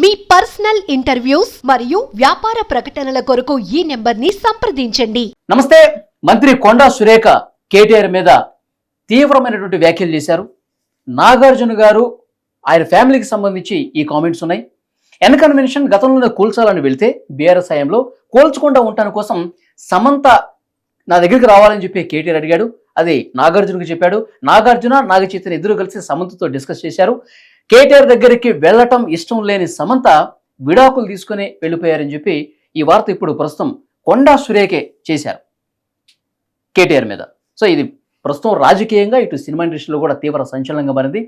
మీ personal interviews మరియు వ్యాపార ప్రకటనల కొరకు ఈ నెంబర్ని సంప్రదించండి. నమస్తే మంత్రి కొండా సురేఖ కేటీఆర్ మీద తీవ్రమైనటువంటి వ్యాఖ్యలు చేశారు. నాగార్జున గారు ఆయన ఫ్యామిలీకి సంబంధించి ఈ కామెంట్స్ ఉన్నాయి. ఎన్ కన్వెన్షన్ గతంలోనే కూల్చాలని వెళ్తే బీఆర్ఎస్ హయాంలో కూల్చకుండా ఉండటాని కోసం సమంత నా దగ్గరికి రావాలని చెప్పి కేటీఆర్ అడిగాడు. అది నాగార్జునకు చెప్పాడు. నాగార్జున నాగచైతన్య ఇద్దరు కలిసి సమంతతో డిస్కస్ చేశారు. కేటీఆర్ దగ్గరికి వెళ్ళటం ఇష్టం లేని సమంత విడాకులు తీసుకుని వెళ్ళిపోయారని చెప్పి ఈ వార్త ఇప్పుడు ప్రస్తుతం కొండా సురేఖే చేశారు కేటీఆర్ మీద. సో ఇది ప్రస్తుతం రాజకీయంగా ఇటు సినిమా ఇండస్ట్రీలో కూడా తీవ్ర సంచలనంగా మారింది.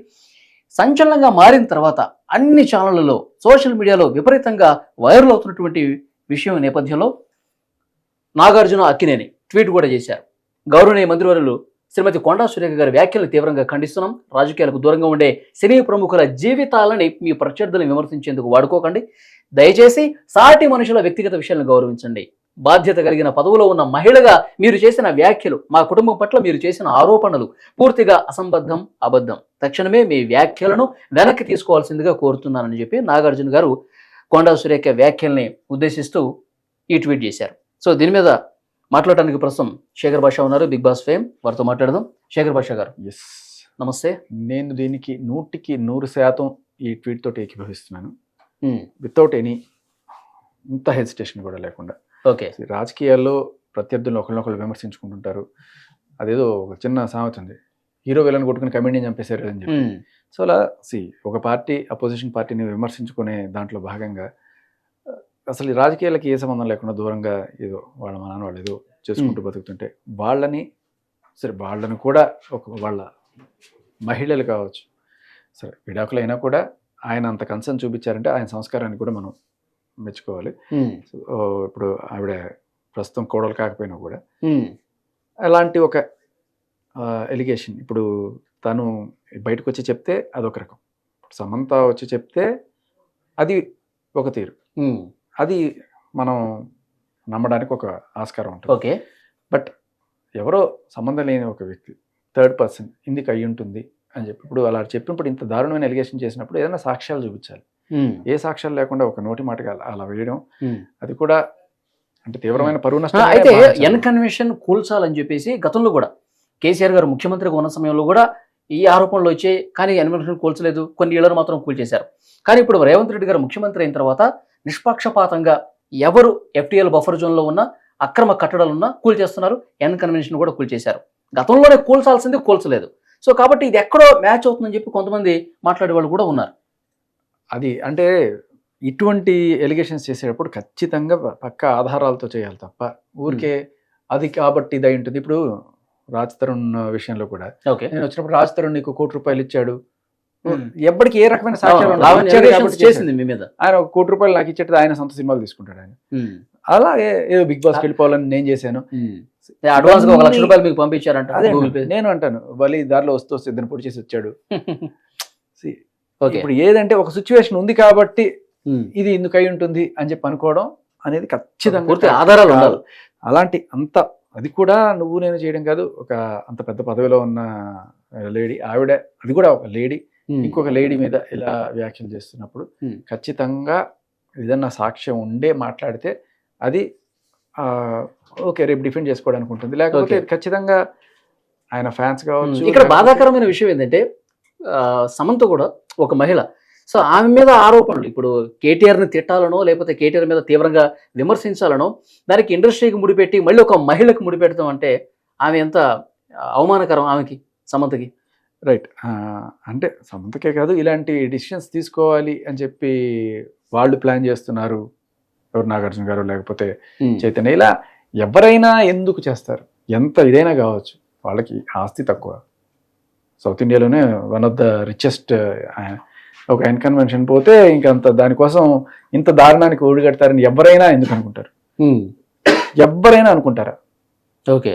సంచలనంగా మారిన తర్వాత అన్ని ఛానళ్ళలో సోషల్ మీడియాలో విపరీతంగా వైరల్ అవుతున్నటువంటి విషయం నేపథ్యంలో నాగార్జున అక్కినేని ట్వీట్ కూడా చేశారు. గౌరవనీయ మంత్రివర్యులు శ్రీమతి కొండా సురేఖ గారి వ్యాఖ్యలు తీవ్రంగా ఖండిస్తున్నాం. రాజకీయాలకు దూరంగా ఉండే సినీ ప్రముఖుల జీవితాలని మీ ప్రత్యర్థులను విమర్శించేందుకు వాడుకోకండి. దయచేసి సాటి మనుషుల వ్యక్తిగత విషయాలను గౌరవించండి. బాధ్యత కలిగిన పదవులో ఉన్న మహిళగా మీరు చేసిన వ్యాఖ్యలు మా కుటుంబం పట్ల మీరు చేసిన ఆరోపణలు పూర్తిగా అసంబద్ధం అబద్ధం. తక్షణమే మీ వ్యాఖ్యలను వెనక్కి తీసుకోవాల్సిందిగా కోరుతున్నానని చెప్పి నాగార్జున గారు కొండా సురేఖ వ్యాఖ్యల్ని ఉద్దేశిస్తూ ఈ ట్వీట్ చేశారు. సో దీని మీద మాట్లాడడానికి ప్రస్తుతం శేఖర్ భాష ఉన్నారు. Bigg Boss fame. వారితో మాట్లాడదాం. శేఖర్ భాష గారు. ఎస్ నమస్తే. నేను దీనికి నూటికి నూరు శాతం ఈ ట్వీట్ తోటి ఏకీభవిస్తున్నాను. వితౌట్ ఎనీ ఇంత హెసిటేషన్ కూడా లేకుండా. ఓకే రాజకీయాల్లో ప్రత్యర్థులు ఒకరినొకరు విమర్శించుకుంటుంటారు. అదేదో ఒక చిన్న సామెత ఉంది. హీరో విలన్ కొట్టుకుని కమెడీని చంపేశారు అని చెప్పి. సో అలా సి ఒక పార్టీ అపోజిషన్ పార్టీని విమర్శించుకునే దాంట్లో భాగంగా అసలు ఈ రాజకీయాలకి ఏ సంబంధం లేకుండా దూరంగా ఏదో వాళ్ళ మా నాన్న వాళ్ళు ఏదో చేసుకుంటూ బతుకుతుంటే వాళ్ళని సరే వాళ్ళని కూడా ఒక వాళ్ళ మహిళలు కావచ్చు సరే విడాకులు అయినా కూడా ఆయన అంత కన్సర్న్ చూపించారంటే ఆయన సంస్కారాన్ని కూడా మనం మెచ్చుకోవాలి. ఇప్పుడు ఆవిడ ప్రస్తుతం కోడలు కాకపోయినా కూడా అలాంటి ఒక ఎలిగేషన్ ఇప్పుడు తను బయటకు వచ్చి చెప్తే అదొక రకం. సమంత వచ్చి చెప్తే అది ఒక తీరు. అది మనం నమ్మడానికి ఒక ఆస్కారం ఉంటుంది. ఓకే. బట్ ఎవరో సంబంధం లేని ఒక వ్యక్తి థర్డ్ పర్సన్ ఇందుకు అయి ఉంటుంది అని చెప్పి ఇప్పుడు అలా చెప్పినప్పుడు ఇంత దారుణమైన ఎలిగేషన్ చేసినప్పుడు ఏదైనా సాక్ష్యాలు చూపించాలి. ఏ సాక్ష్యాలు లేకుండా ఒక నోటి మాటగా అలా- వేయడం. అది కూడా అంటే తీవ్రమైన పరువు నష్టం అయితే ఎన్ కన్వెన్షన్ కూల్చాలని చెప్పేసి గతంలో కూడా కేసీఆర్ గారు ముఖ్యమంత్రిగా ఉన్న సమయంలో కూడా ఈ ఆరోపణలు వచ్చాయి కానీ ఎన్ కన్వెన్షన్ కూల్చలేదు. కొన్ని ఇళ్ళను మాత్రం కూల్చేశారు. కానీ ఇప్పుడు రేవంత్ రెడ్డి గారు ముఖ్యమంత్రి అయిన తర్వాత నిష్పక్షపాతంగా ఎవరు ఎఫ్టీఎల్ బఫర్ జోన్లో ఉన్న అక్రమ కట్టడాలు ఉన్నా కూల్చేస్తున్నారు ఎన్ కన్వెన్షన్ కూడా కూల్చేశారు గతంలోనే కూల్చాల్సింది కూల్చలేదు. సో కాబట్టి ఇది ఎక్కడో మ్యాచ్ అవుతుందని చెప్పి కొంతమంది మాట్లాడే వాళ్ళు కూడా ఉన్నారు. అది అంటే ఇటువంటి ఎలిగేషన్స్ చేసేటప్పుడు ఖచ్చితంగా పక్క ఆధారాలతో చేయాలి తప్ప ఊరికే అది కాబట్టి ఇది ఉంటుంది. ఇప్పుడు రాజ్ తరుణ్ విషయంలో కూడా ఓకే. నేను వచ్చినప్పుడు రాజ్ తరుణ్ నీకు కోటి రూపాయలు ఇచ్చాడు. ఎప్పటికి ఏ రకమైన సాక్ష్యాలు చేసింది మీ మీద. ఆయన ఒక కోటి రూపాయలు నాకు ఇచ్చేది ఆయన సొంత సినిమాలు తీసుకుంటాడు ఆయన. అలాగే ఏదో బిగ్ బాస్కి వెళ్ళిపోవాలని నేను చేశాను. అడ్వాన్స్గా ఒక లక్ష రూపాయలు మీకు పంపించారంట నేను అంటాను బలి దారిలో వస్తూ వస్తూ ఇద్దరు పొడి చేసి వచ్చాడు. ఇప్పుడు ఏదంటే ఒక సిచ్యువేషన్ ఉంది కాబట్టి ఇది ఎందుకు అయి ఉంటుంది అని చెప్పి అనుకోవడం అనేది ఖచ్చితంగా పూర్తి ఆధారాలు. ఉండాలి. అలాంటి అంత అది కూడా నువ్వు నేను చేయడం కాదు. ఒక అంత పెద్ద పదవిలో ఉన్న లేడీ ఆవిడ అది కూడా ఒక లేడీ ఇంకొక లేడీ మీద ఇలా వ్యాఖ్యలు చేస్తున్నప్పుడు. ఖచ్చితంగా ఏదన్నా సాక్ష్యం ఉండే మాట్లాడితే అది ఆ, ఓకే రేపు డిఫెండ్ చేసుకోవడానికి ఉంటుంది. లేకపోతే. ఖచ్చితంగా ఆయన ఫ్యాన్స్ కావచ్చు ఇక్కడ బాధాకరమైన విషయం ఏంటంటే సమంత కూడా ఒక మహిళ. సో ఆమె మీద ఆరోపణలు ఇప్పుడు కేటీఆర్ని తిట్టాలనో లేకపోతే కేటీఆర్ మీద తీవ్రంగా విమర్శించాలనో దానికి ఇండస్ట్రీకి ముడిపెట్టి మళ్ళీ ఒక మహిళకు ముడిపెడతాం అంటే ఆమె ఎంత అవమానకరం ఆమెకి సమంతకి. రైట్ అంటే సమంతకే కాదు ఇలాంటి డిసిషన్స్ తీసుకోవాలి అని చెప్పి వాళ్ళు ప్లాన్ చేస్తున్నారు ఎవరు నాగార్జున గారు లేకపోతే చైతన్య. ఇలా ఎవరైనా ఎందుకు చేస్తారు? ఎంత ఇదైనా కావచ్చు వాళ్ళకి ఆస్తి తక్కువ. సౌత్ ఇండియాలోనే వన్ ఆఫ్ ద రిచెస్ట్ ఒక కన్వెన్షన్ పోతే ఇంకంత దానికోసం ఇంత దారుణానికి ఓడిగడతారని ఎవరైనా ఎందుకు అనుకుంటారు? ఎవరైనా అనుకుంటారా? ఓకే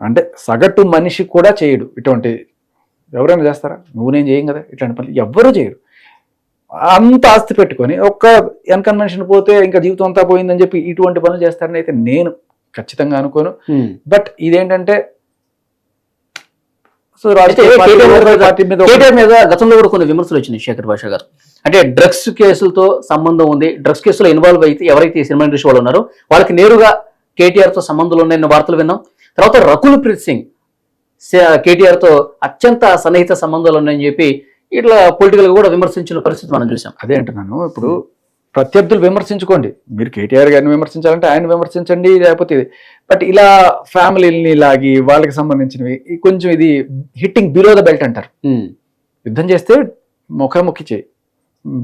అంటే సగటు మనిషి కూడా చేయడు ఇటువంటి ఎవరైనా చేస్తారా? నువ్వు నేను చేయం కదా? ఇట్లాంటి పనులు ఎవ్వరూ చేయరు. అంత ఆస్తి పెట్టుకొని ఒక్క ఎన్కన్వెన్షన్ పోతే ఇంకా జీవితం అంతా పోయిందని చెప్పి ఇటువంటి పనులు చేస్తారని అయితే నేను ఖచ్చితంగా అనుకోను. బట్ ఇదేంటంటే సో కేటీఆర్ మీద గతంలో కూడా కొన్ని విమర్శలు వచ్చినాయి శేఖర్ భాష గారు. అంటే డ్రగ్స్ కేసులతో సంబంధం ఉంది డ్రగ్స్ కేసులో ఇన్వాల్వ్ అయితే ఎవరైతే ఈ సినిమా ఇండస్ట్రీ వాళ్ళు ఉన్నారో వాళ్ళకి నేరుగా కేటీఆర్తో సంబంధాలు ఉన్నాయన్న వార్తలు విన్నాం. తర్వాత రకుల్ ప్రీత్ సింగ్ కేటీఆర్తో అత్యంత సన్నిహిత సంబంధాలు ఉన్నాయని చెప్పి ఇట్లా పొలిటికల్గా కూడా విమర్శించిన పరిస్థితి మనం చూసాం అదే అంటున్నాను. ఇప్పుడు ప్రత్యర్థులు విమర్శించుకోండి. మీరు కేటీఆర్ గారిని విమర్శించాలంటే ఆయన విమర్శించండి లేకపోతే ఇది బట్ ఇలా ఫ్యామిలీని లాగి వాళ్ళకి సంబంధించినవి కొంచెం ఇది హిట్టింగ్ బిలో ద బెల్ట్ అంటారు. యుద్ధం చేస్తే ముఖాముఖి చేయి.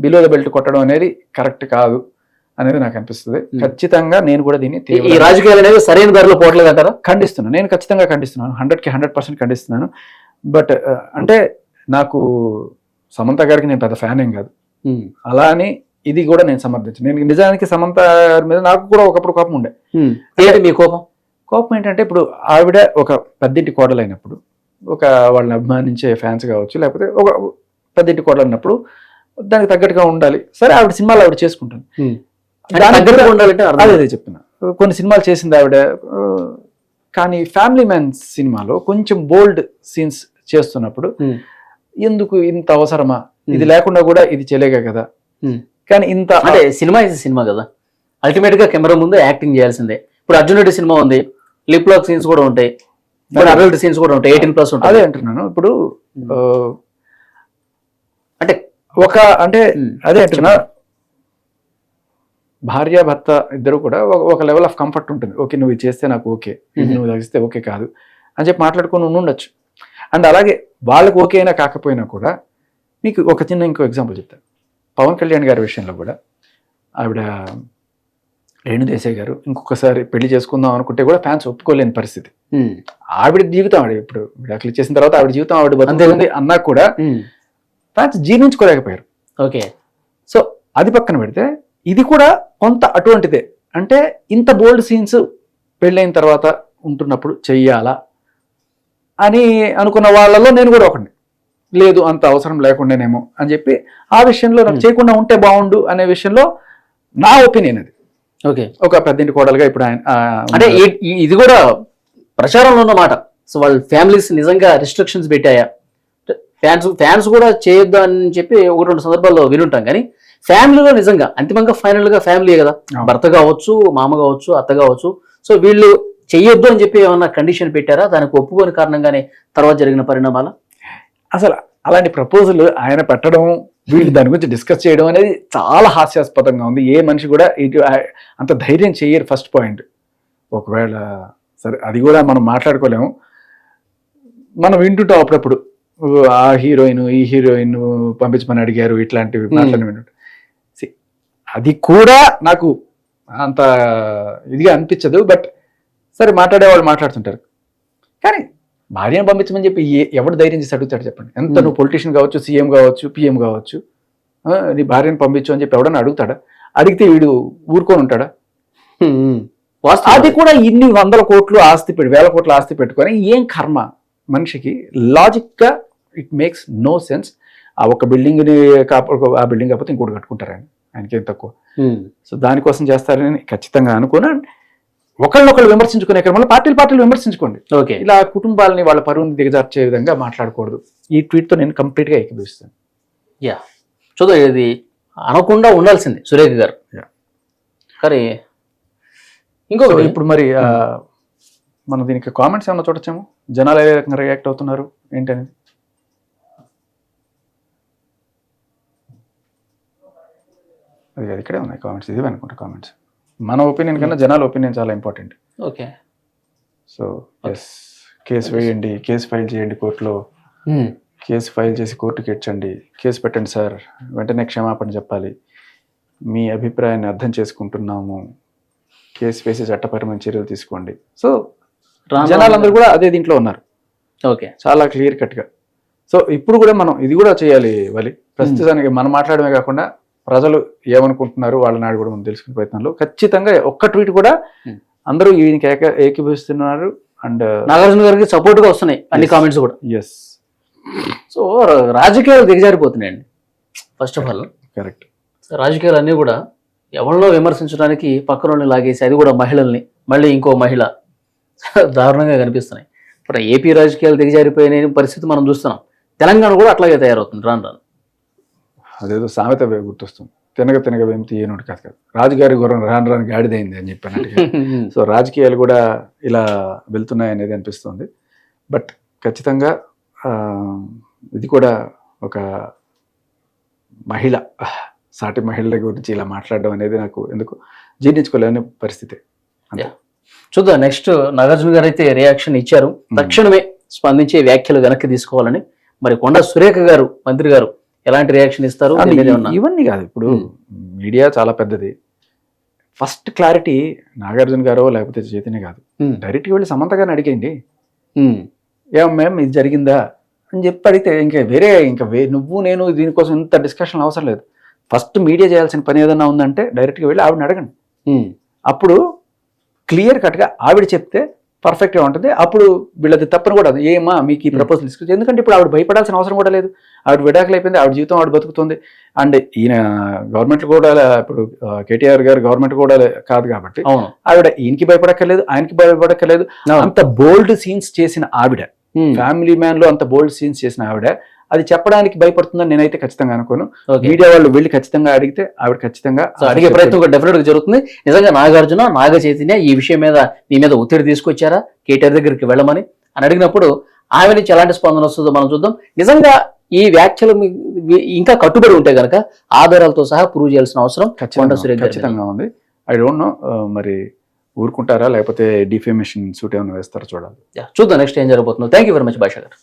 బిలో ద బెల్ట్ కొట్టడం అనేది కరెక్ట్ కాదు. అనేది నాకు అనిపిస్తుంది. ఖచ్చితంగా నేను కూడా దీన్ని ఈ- రాజకీయాలు అనేవి సరైన దారిలో పోవట్లేదు అంటారా? ఖండిస్తున్నాను. నేను ఖచ్చితంగా ఖండిస్తున్నాను. హండ్రెడ్కి హండ్రెడ్ పర్సెంట్ ఖండిస్తున్నాను. బట్ అంటే నాకు సమంత గారికి నేను పెద్ద ఫ్యాన్ ఏం కాదు. అలా అని ఇది కూడా నేను సమర్థించాను. నేను నిజానికి సమంత గారి మీద నాకు కూడా ఒకప్పుడు కోపం ఉండే. ఏంటి మీ కోపం? కోపం ఏంటంటే ఇప్పుడు ఆవిడ ఒక పెద్దింటి కోడలు అయినప్పుడు ఒక వాళ్ళని అభిమానించే ఫ్యాన్స్ కావచ్చు లేకపోతే ఒక పెద్దింటి కోడలు అన్నప్పుడు దానికి తగ్గట్టుగా ఉండాలి. సరే ఆవిడ సినిమాలు ఆవిడ చేసుకుంటాను అదే అదే చెప్తున్నా. కొన్ని సినిమాలు చేసింది ఆవిడ కానీ ఫ్యామిలీ మ్యాన్ సినిమాలో కొంచెం బోల్డ్ సీన్స్ చేస్తున్నప్పుడు. ఎందుకు ఇంత అవసరమా? ఇది. లేకుండా కూడా ఇది చెలేగా కదా. కానీ ఇంత అంటే సినిమా ఇది సినిమా కదా. అల్టిమేట్గా కెమెరా ముందు యాక్టింగ్ చేయాల్సిందే. ఇప్పుడు అర్జున్ రెడ్డి సినిమా ఉంది లిప్ లాక్ సీన్స్ కూడా ఉంటాయి అడల్ట్ సీన్స్ కూడా ఉంటాయి ఎయిటీన్ ప్లస్ అదే ఉంటాయి. అంటున్నాను. ఇప్పుడు అంటే ఒక అంటే. అదే అంటున్నా. భార్య భర్త ఇద్దరు కూడా ఒక- లెవెల్ ఆఫ్ కంఫర్ట్ ఉంటుంది. ఓకే నువ్వు చేస్తే నాకు ఓకే. నువ్వు తగ్గిస్తే ఓకే కాదు. అని చెప్పి మాట్లాడుకొని ఉండి ఉండొచ్చు. అండ్ అలాగే వాళ్ళకి ఓకే అయినా కాకపోయినా కూడా మీకు ఒక చిన్న ఇంకో ఎగ్జాంపుల్ చెప్తాను పవన్ కళ్యాణ్ గారి విషయంలో కూడా ఆవిడ రేణు దేశాయ్ గారు ఇంకొకసారి పెళ్ళి చేసుకుందాం అనుకుంటే కూడా ఫ్యాన్స్ ఒప్పుకోలేని పరిస్థితి. ఆవిడ జీవితం ఆవిడ ఇప్పుడు విడాకులు చేసిన తర్వాత ఆవిడ జీవితం ఆవిడ బతుకుంది అన్నా కూడా. Fans జీర్ణించుకోలేకపోయారు okay. సో అది పక్కన పెడితే ఇది కూడా కొంత అటువంటిదే. అంటే ఇంత బోల్డ్ సీన్స్ పెళ్ళైన తర్వాత ఉంటున్నప్పుడు చెయ్యాలా అని అనుకున్న వాళ్ళలో నేను కూడా ఒకటి లేదు అంత అవసరం లేకుండానేమో అని చెప్పి ఆ విషయంలో నాకు. చేయకుండా ఉంటే బాగుండు అనే విషయంలో నా ఒపీనియన్ అది. ఓకే. ఒక పెద్దింటి కోడలుగా ఇప్పుడు ఆయన అంటే ఇది కూడా ప్రచారంలో ఉన్న మాట సో వాళ్ళ ఫ్యామిలీస్ నిజంగా రిస్ట్రిక్షన్స్ పెట్టాయా. ఫ్యాన్స్ ఫ్యాన్స్ కూడా చేయొద్దు అని చెప్పి ఒకటి రెండు సందర్భాల్లో వినుంటాం. కానీ ఫ్యామిలీలో నిజంగా అంతిమంగా ఫైనల్గా ఫ్యామిలీ కదా. భర్త కావచ్చు మామ కావచ్చు అత్త కావచ్చు. సో వీళ్ళు చెయ్యొద్దు అని చెప్పి ఏమన్నా కండిషన్ పెట్టారా? దానికి ఒప్పుకోని కారణంగానే తర్వాత జరిగిన పరిణామాల? అసలు అలాంటి ప్రపోజల్ ఆయన పెట్టడం వీళ్ళు దాని గురించి డిస్కస్ చేయడం అనేది చాలా హాస్యాస్పదంగా ఉంది. ఏ మనిషి కూడా ఇటు అంత ధైర్యం చేయరు ఫస్ట్ పాయింట్ ఒకవేళ సరే అది కూడా మనం మాట్లాడుకోలేము. మనం వింటుంటాం అప్పుడప్పుడు. ఆ హీరోయిన్ ఈ హీరోయిన్ పంపించమని అడిగారు ఇట్లాంటివి మాట్లాడి వింటుంటాం అది కూడా నాకు అంత ఇదిగా అనిపించదు బట్ సరే మాట్లాడేవాళ్ళు మాట్లాడుతుంటారు. కానీ భార్యను పంపించమని చెప్పి ఏ ఎవడు ధైర్యం చేసి అడుగుతాడు చెప్పండి. ఎంత Hmm. నువ్వు పొలిటీషియన్ కావచ్చు సీఎం కావచ్చు పిఎం కావచ్చు నీ భార్యను పంపించు అని చెప్పి ఎవడన్నా అడుగుతాడా? అడిగితే వీడు ఊరుకొని ఉంటాడా? వాస్తవం అది కూడా ఇన్ని వందల కోట్లు ఆస్తి పెట్టి వేల కోట్ల ఆస్తి పెట్టుకొని ఏం కర్మ మనిషికి? లాజిక్గా ఇట్ మేక్స్ నో సెన్స్ ఆ ఒక బిల్డింగ్ని కాప ఆ బిల్డింగ్ కాకపోతే ఇంకోటి కట్టుకుంటారు ఆయన. ఆయనకేం తక్కువ. సో దానికోసం చేస్తారని ఖచ్చితంగా అనుకున్నా ఒకళ్ళనొకళ్ళు విమర్శించుకునే క్రమంలో పార్టీలు పార్టీలు విమర్శించుకోండి. ఓకే. ఇలా కుటుంబాలని వాళ్ళ పరువుని దిగజార్చే విధంగా మాట్లాడకూడదు. ఈ ట్వీట్తో నేను కంప్లీట్గా ఏకీభవిస్తాను. యా. చూద్దాం ఇది అనకుండా ఉండాల్సింది సురేఖ గారు. కానీ ఇంకొకటి. ఇప్పుడు మరి మనం దీనికి కామెంట్స్ ఏమైనా చూడొచ్చాము? జనాలు ఏ రకంగా రియాక్ట్ అవుతున్నారు? ఏంటనేది? అది కాదు, ఇక్కడే ఉన్నాయి కామెంట్స్ ఇది అనుకుంటా కామెంట్స్ మన ఒపీనియన్ కన్నా జనాల ఒపీనియన్ చాలా important okay. So yes case వేయండి కేసు ఫైల్ చేయండి కోర్టులో. కేసు ఫైల్ చేసి కోర్టుకి ఇచ్చండి కేసు పెట్టండి సార్. వెంటనే క్షమాపణ చెప్పాలి. మీ అభిప్రాయాన్ని అర్థం చేసుకుంటున్నాము. కేసు వేసి చట్టపరమైన చర్యలు తీసుకోండి. సో జనాలందరూ కూడా అదే దీంట్లో ఉన్నారు. ఓకే. చాలా క్లియర్ కట్గా. సో ఇప్పుడు కూడా మనం ఇది కూడా చేయాలి వలి. ప్రస్తుతానికి మనం మాట్లాడమే కాకుండా ప్రజలు ఏమనుకుంటున్నారు వాళ్ళ నాడు కూడా మనం తెలుసుకునే ప్రయత్నంలో. ఖచ్చితంగా ఒక్క ట్వీట్ కూడా Hmm. అందరూ ఈయనకి ఏక ఏకీభవిస్తున్నారు అండ్ నాగార్జున గారికి సపోర్ట్గా వస్తున్నాయి అన్ని. కామెంట్స్ కూడా. ఎస్ సో రాజకీయాలు దిగజారిపోతున్నాయండి. ఫస్ట్ ఆఫ్ ఆల్ కరెక్ట్ రాజకీయాలు అన్నీ కూడా ఎవరినో విమర్శించడానికి పక్కన వాళ్ళని లాగేసి అది కూడా మహిళల్ని మళ్ళీ ఇంకో మహిళ. దారుణంగా కనిపిస్తున్నాయి. ఇప్పుడు ఏపీ రాజకీయాలు దిగజారిపోయిన పరిస్థితి మనం చూస్తున్నాం. తెలంగాణ కూడా అట్లాగే తయారవుతుంది. రాను రాను. అదేదో సామెత గుర్తొస్తుంది. తినగ తినగ వేమి తీయనుడు కాదు కాదు. రాజుగారి గుర్రం రాను రాను గాడిదైంది అని చెప్పాను సో రాజకీయాలు కూడా ఇలా వెళ్తున్నాయి అనేది అనిపిస్తుంది. బట్ ఖచ్చితంగా ఇది కూడా ఒక మహిళ సాటి మహిళల గురించి ఇలా మాట్లాడడం అనేది నాకు ఎందుకు జీర్ణించుకోలేని పరిస్థితి. చూద్దాం. నెక్స్ట్ నాగార్జున గారు అయితే రియాక్షన్ ఇచ్చారు. తక్షణమే స్పందించే వ్యాఖ్యలు వెనక్కి తీసుకోవాలని. మరి కొండ సురేఖ గారు మంత్రి గారు ఎలాంటి రియాక్షన్ ఇస్తారు? ఇవన్నీ కాదు. ఇప్పుడు. మీడియా చాలా పెద్దది. ఫస్ట్ క్లారిటీ నాగార్జున గారో లేకపోతే చైతన్య కాదు. డైరెక్ట్గా వెళ్ళి సమంత గారిని అడిగేయండి. ఏం మ్యామ్ ఇది జరిగిందా? అని చెప్పి అడిగితే ఇంకా వేరే ఇంకా వే నువ్వు నేను దీనికోసం ఇంత డిస్కషన్ అవసరం లేదు. ఫస్ట్ మీడియా చేయాల్సిన పని ఏదన్నా ఉందంటే డైరెక్ట్గా వెళ్ళి ఆవిడని అడగండి. అప్పుడు క్లియర్ కట్గా ఆవిడ చెప్తే పర్ఫెక్ట్గా ఉంటుంది. అప్పుడు వీళ్ళది తప్పని కూడా ఏమా మీకు ఈ ప్రపోజల్ తీసుకొచ్చి ఎందుకంటే ఇప్పుడు ఆవిడ భయపడాల్సిన అవసరం కూడా లేదు. ఆవిడ విడాకులు అయిపోయింది ఆవిడ జీవితం ఆవిడ బతుకుతుంది. అండ్ ఈయన గవర్నమెంట్ కూడా ఇప్పుడు కేటీఆర్ గారు గవర్నమెంట్ కూడా కాదు కాబట్టి ఆవిడ ఈయనకి భయపడక్కర్లేదు ఆయనకి భయపడక్కర్లేదు. అంత బోల్డ్ సీన్స్ చేసిన ఆవిడ ఫ్యామిలీ మ్యాన్లో అంత బోల్డ్ సీన్స్ చేసిన ఆవిడ అది చెప్పడానికి భయపడుతుందని నేనైతే ఖచ్చితంగా అనుకోను. మీడియా వాళ్ళు వెళ్ళి ఖచ్చితంగా అడిగితే ఆవిడ ఖచ్చితంగా అడిగే ప్రయత్నం కూడా డెఫినెట్గా జరుగుతుంది. నిజంగా నాగార్జున నాగ చైతన్య ఈ విషయం మీద నీ మీద ఒత్తిడి తీసుకొచ్చారా? కేటీఆర్ దగ్గరికి వెళ్ళమని అని అడిగినప్పుడు ఆమె నుంచి ఎలాంటి స్పందన వస్తుందో మనం చూద్దాం. నిజంగా ఈ వ్యాఖ్యలు ఇంకా కట్టుబడి ఉంటే గనక ఆధారాలతో సహా ప్రూవ్ చేయాల్సిన అవసరం ఖచ్చితంగా ఉంది. ఐ డోంట్ నో మరి ఊరుకుంటారా? లేకపోతే డిఫేమేషన్ సూట్ ఏమైనా వేస్తారో చూడాలి. చూద్దాం నెక్స్ట్ ఏం జరగబోతుందో. థ్యాంక్ యూ వెరీ మచ్ భాష గారు